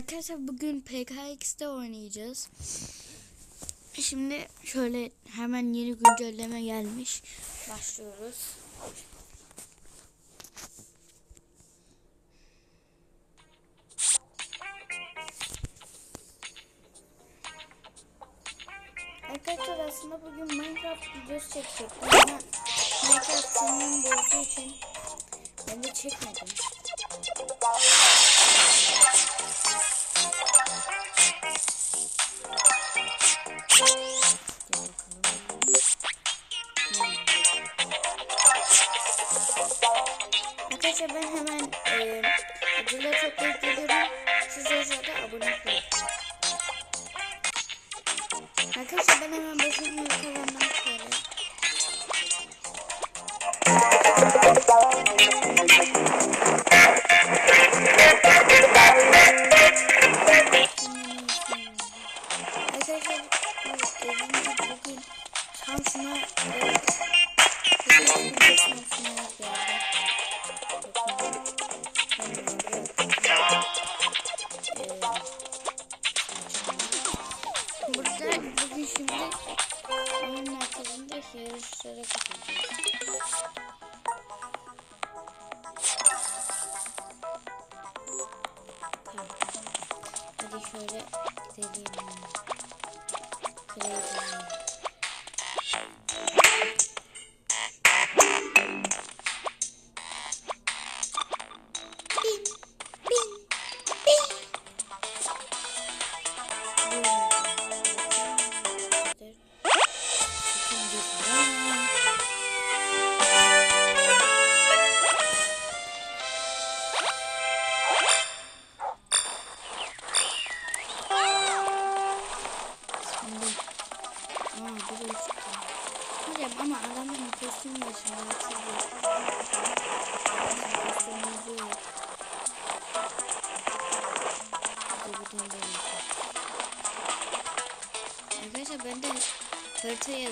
Arkadaşlar bugün PKX'de oynayacağız. Şimdi şöyle hemen yeni güncelleme gelmiş. Başlıyoruz. Arkadaşlar aslında bugün Minecraft videosu çekecektim Minecraft sinirim bozduğu için ben de çekmedim. Arkadaşlar ben hemen e, toplayıp geliyorum. Siz aşağıda abone olun. Arkadaşlar ben hemen 5. kalandan şöyle.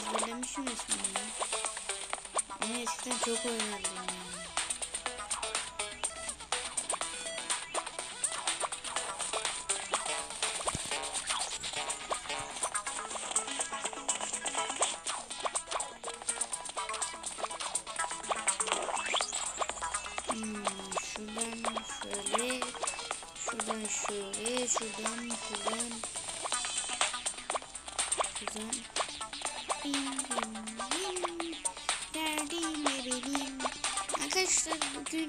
Ezberlemişim resmen ya. Ama eskiden çok oynardım yani. Hmm, şuradan şöyle, şuradan şuradan şuradan, derdime benim. Arkadaşlar bugün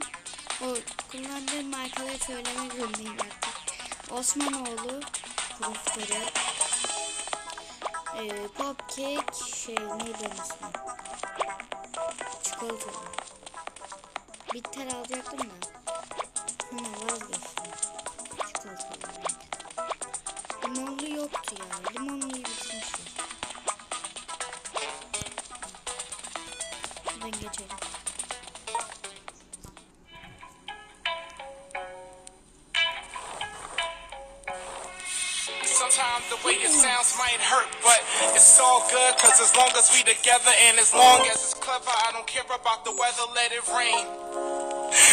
o kullandığım markaları söylemek zorundayım artık. Osmanoğlu profiterol. Ee, Popcake şey neydi ismi? Çikolatalı. Bitter alacaktım da. Sometimes the way it sounds might hurt, but it's all good, cause as long as we together and as long as it's clever, I don't care about the weather, let it rain.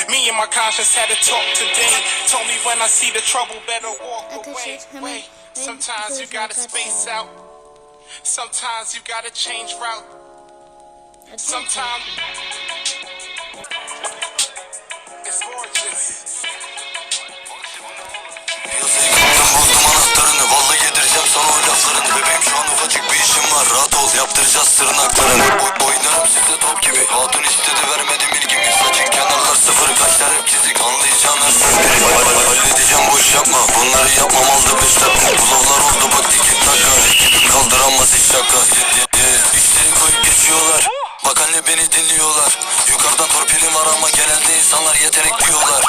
Me and my conscience had a talk today. Told me when I see the trouble, better walk away. Wait, sometimes you gotta space out. Sometimes you gotta change route. Sometimes it's gorgeous. Yaptıracağız tırnaklarını Boy, Oynarım size top gibi Hatun istedi vermedim ilgimi Saçın kenarlar sıfır kaşlar hep çizik Anlayacağın her söz biri Hall- hall- Halledeceğim bu yapma Bunları yapmam aldı beş dakika Bulovlar oldu bak tiki taka Ekibim kaldıramaz hiç şaka. İşleri koyup geçiyorlar Bak anne beni dinliyorlar Yukarıdan torpilim var ama genelde insanlar yetenek diyorlar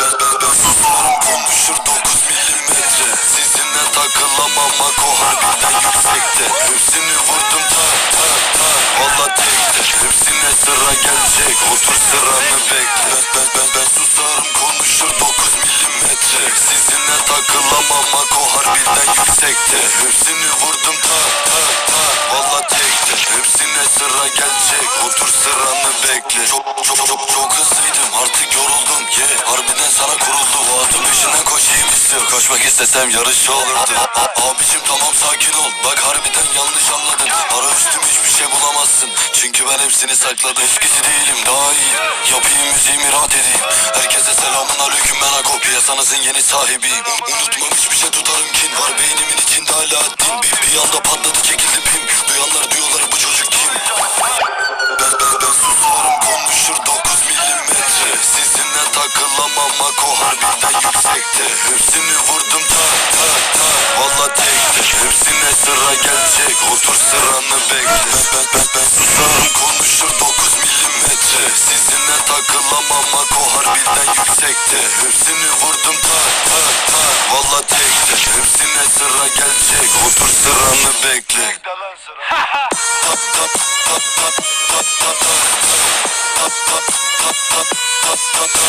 Ben ben ben susarım konuşur 9 milimetre Sizinle takılamam bak o harbiden yüksekte Hepsini vurdum tak tak tak Valla tekte Hepsine sıra gelecek. Otur sıranı bekle. Ben ben ben ben susarım. Konuşur 9 milimetre. Sizinle takılamam bak o harbiden yüksekte Hepsini vurdum tak tak tak Valla tekte tekte Hepsine sıra gelecek. Otur sıranı bekle. Çok çok çok çok hızlıydım. Artık yoruldum. Yeah. Harbiden sana kuruldu Hatun peşinden koşayım istiyor Koşmak istesem yarışçı olurdu A- Abicim tamam sakin ol. Bak harbiden yanlış anladın. Ara üstüm hiçbir şey bulamazsın. Çünkü ben hepsini sakladım. Eskisi değilim daha iyi. Yapayım müziğimi rahat edeyim. Herkese selamun aleyküm ben Ako. Piyasanızın yeni sahibiyim. Un- Unutmam hiçbir şey tutarım kin Var beynimin içinde hala din Bir, bir anda patladı çekildi pim. Duyanlar diyorlar bu çocuk kim? Ben, ben, ben susarım konuşur 9 milimetre. Sizinle takılamam Ako harbiden yüksekte? Hepsini vurdum tak tak tak Valla tekte Hepsine sıra gelecek Otur sıranı bekle. Ben, ben, ben, takılamam Ako harbiden yüksekte Hepsini vurdum tak tak tak Valla tekte Hepsine sıra gelecek Otur sıranı bekle Tap tap tap tap tap tap tap Arasanda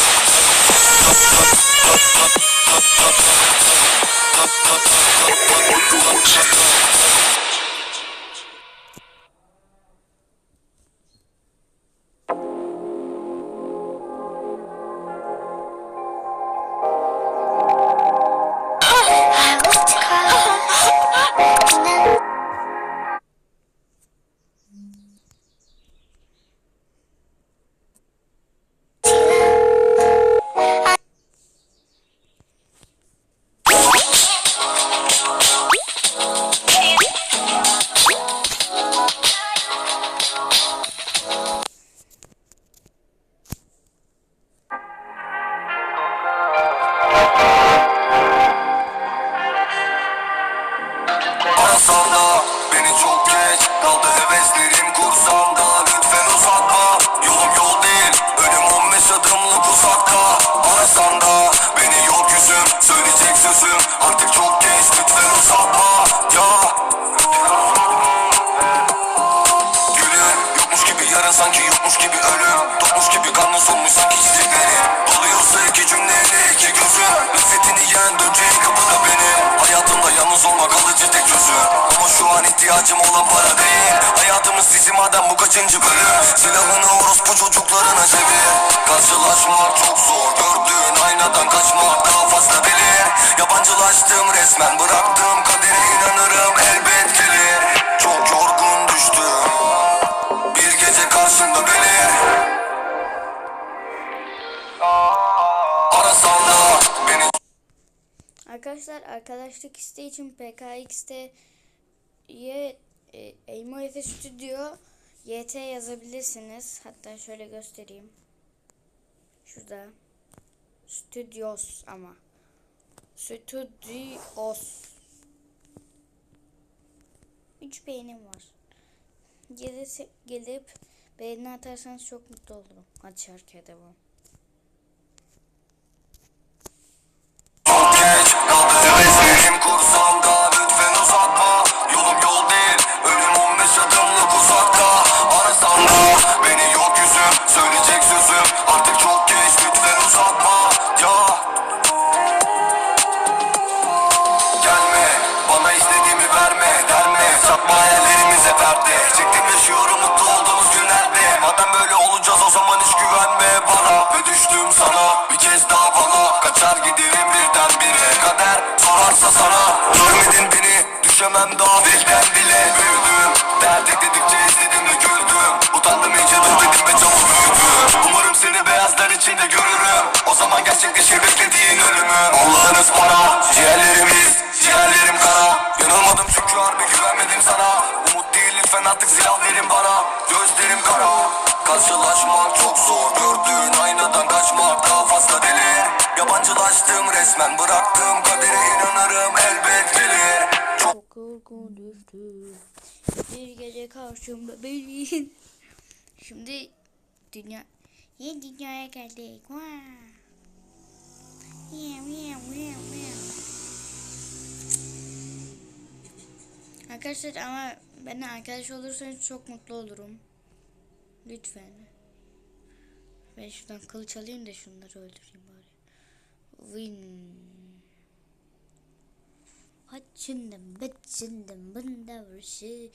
sanki yokmuş gibi ölüm Topmuş gibi kanlı solmuş sanki çizikleri Doluyorsa iki cümleyle iki gözüm Nefretini yen döneceğin kapıda benim Hayatımda yalnız olmak alıcı tek çözüm. Ama şu an ihtiyacım olan para değil. Hayatımız sizi madem bu kaçıncı bölüm? Silahını orospu çocuklarına çevir Karşılaşmak çok zor. Gördüğün aynadan kaçmak daha fazla delir. Yabancılaştım resmen bıraktım Arkadaşlar arkadaşlık isteği için PKX'te e, Emo Efe Studio YT yazabilirsiniz. Hatta şöyle göstereyim. Şurada. Studios ama. Studios. 3 beğenim var. Gelirse, gelip beğeni atarsanız çok mutlu olurum. Hadi şarkıya devam. Sorarsa sana Görmedin beni düşemem daha dilden dile Büyüdüm dert ekledikçe izledim ve güldüm Utandım iyice dur dedim ve camı büyüdüm Umarım seni beyazlar içinde görürüm. O zaman gerçekleşir beklediğin ölümüm. Allah'ınız bana resmen bıraktım Kadere inanırım elbet gelir Çok korkun düştü. Bir gece karşımda benim. Şimdi dünya yeni dünyaya geldik. Miau, miau, miau, miau. Arkadaşlar ama benimle arkadaş olursanız çok mutlu olurum. Lütfen. Ben şuradan kılıç alayım da şunları öldüreyim bari. Win. Haçındım, bıçındım, bunda bir şey.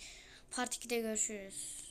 Part 2'de görüşürüz.